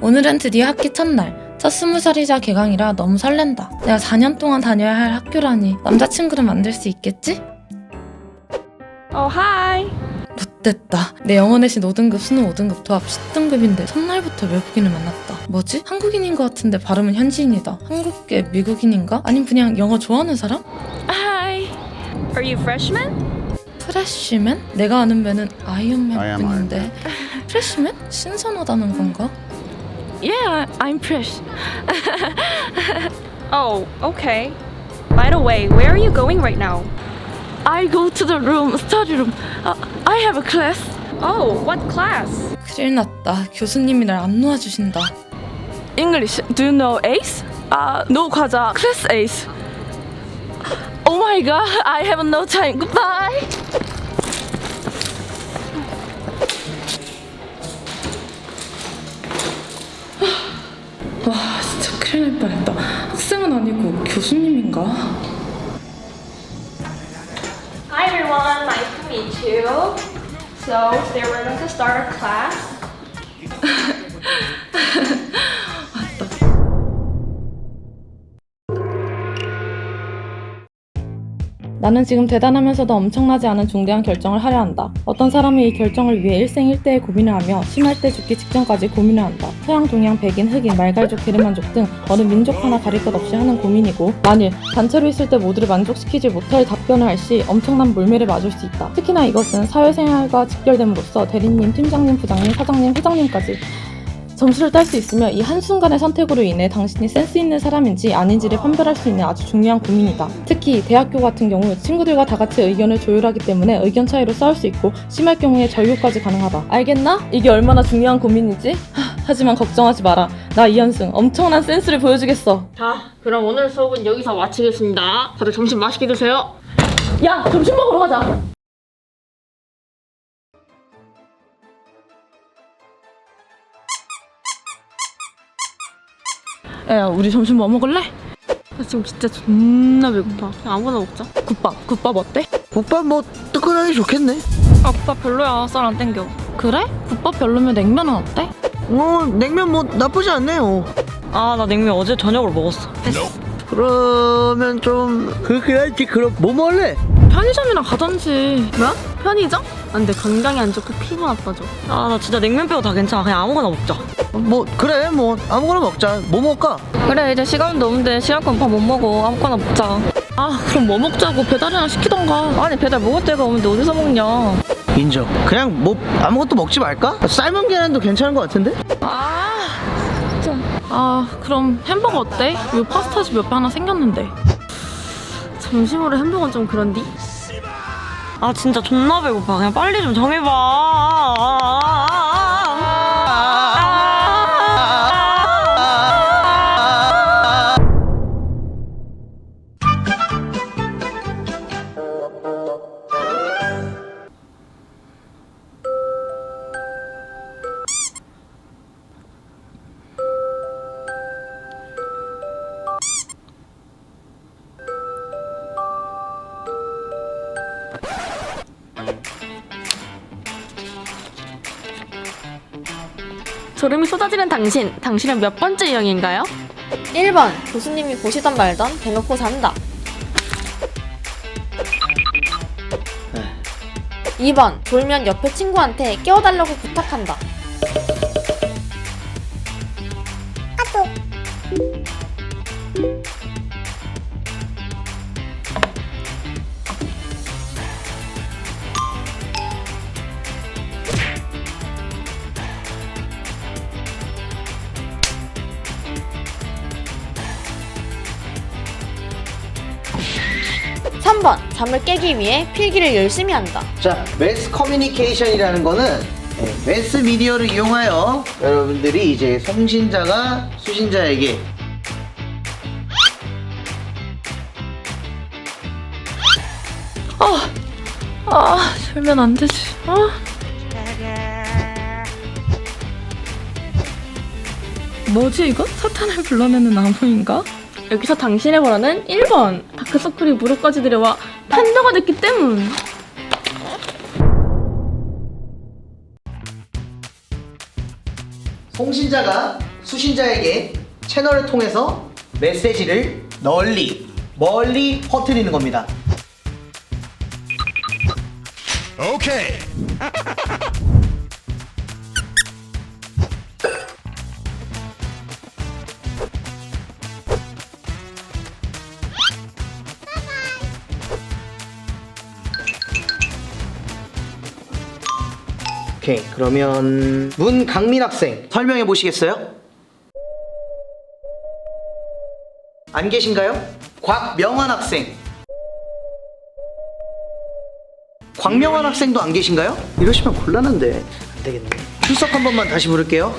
오늘은 드디어 학기 첫날. 첫 스무 살이자 개강이라 너무 설렌다. 내가 4년 동안 다녀야 할 학교라니 남자친구를 만들 수 있겠지? Oh, hi. 못됐다. 내 영어 내 신 5등급, 수능 5등급, 도합 10등급인데 첫날부터 외국인을 만났다. 뭐지? 한국인인 것 같은데 발음은 현지인이다. 한국계 미국인인가? 아님 그냥 영어 좋아하는 사람? Hi. Are you freshman? 프레쉬맨? 내가 아는 배는 아이언맨 뿐인데 프레쉬맨? 신선하다는 건가? Yeah, I'm fresh. oh, okay. By the way, where are you going right now? I go to the room, study room. Uh, I have a class. Oh, what class? 큰일 났다. 교수님이 날 안 놓아주신다. English. Do you know ACE? Uh, no 과자. Class ACE. Oh my god, I have no time. Goodbye. 와 진짜 큰일 날 뻔했다. 학생은 아니고 교수님인가? Hi everyone, nice to meet you. So, today we're going to start a class. 나는 지금 대단하면서도 엄청나지 않은 중대한 결정을 하려 한다. 어떤 사람이 이 결정을 위해 일생일대의 고민을 하며 심할 때 죽기 직전까지 고민을 한다. 서양, 동양, 백인, 흑인, 말갈족, 게르만족 등 어느 민족 하나 가릴 것 없이 하는 고민이고 만일 단체로 있을 때 모두를 만족시키지 못할 답변을 할 시 엄청난 물매를 맞을 수 있다. 특히나 이것은 사회생활과 직결됨으로써 대리님, 팀장님, 부장님, 사장님, 회장님까지 점수를 딸 수 있으며 이 한순간의 선택으로 인해 당신이 센스 있는 사람인지 아닌지를 판별할 수 있는 아주 중요한 고민이다. 특히 대학교 같은 경우 친구들과 다 같이 의견을 조율하기 때문에 의견 차이로 싸울 수 있고 심할 경우에 전류까지 가능하다. 알겠나? 이게 얼마나 중요한 고민이지? 하, 하지만 걱정하지 마라. 나 이현승 엄청난 센스를 보여주겠어. 자, 그럼 오늘 수업은 여기서 마치겠습니다. 다들 점심 맛있게 드세요. 야 점심 먹으러 가자. 야, 우리 점심 뭐 먹을래? 나 지금 진짜 존나 배고파. 그냥 아무거나 먹자. 국밥 국밥 어때? 국밥 뭐 뜨끈하게 좋겠네. 아, 국밥 별로야. 쌀 안 땡겨. 그래? 국밥 별로면 냉면은 어때? 어 냉면 뭐 나쁘지 않네요. 아, 나 냉면 어제 저녁으로 먹었어. 그러면 좀 그렇긴 할지 그럼 뭐 먹을래? 편의점이나 가던지. 뭐야? 편의점? 아, 근데 건강에 안 좋고 피부 나빠져. 아, 나 진짜 냉면 빼고 다 괜찮아. 그냥 아무거나 먹자. 뭐 그래 뭐 아무거나 먹자. 뭐 먹을까? 그래, 이제 시간도 없는데 시간권 밥 못 먹어. 아무거나 먹자. 아 그럼 뭐 먹자고 배달이나 시키던가. 아니, 배달 먹을 데가 없는데 어디서 먹냐? 인정. 그냥 뭐 아무것도 먹지 말까? 삶은 계란도 괜찮은 것 같은데? 아 진짜 아 그럼 햄버거 어때? 요 파스타집 옆에 하나 생겼는데 점심으로 햄버거는 좀 그런디? 아, 진짜 존나 배고파. 그냥 빨리 좀 정해봐. 졸음이 쏟아지는 당신. 당신은 몇 번째 유형인가요? 1번 교수님이 보시던 말던 대놓고 산다 2번 졸면 옆에 친구한테 깨워달라고 부탁한다 삼번 잠을 깨기 위해 필기를 열심히 한다 자, 매스 커뮤니케이션이라는 거는 네, 매스 미디어를 이용하여 여러분들이 이제 성신자가 수신자에게 아 졸면 안 되지 아 뭐지 이거? 사탄을 불러내는 나무인가? 여기서 당신의 번호는 1번. 다크서클이 무릎까지 내려와 판도가 됐기 때문. 통신자가 수신자에게 채널을 통해서 메시지를 널리 멀리 퍼뜨리는 겁니다. Okay. 오케이 그러면 문강민 학생 설명해 보시겠어요? 안 계신가요? 곽명환 학생 곽명환 학생도 안 계신가요? 이러시면 곤란한데 안 되겠네 출석 한 번만 다시 부를게요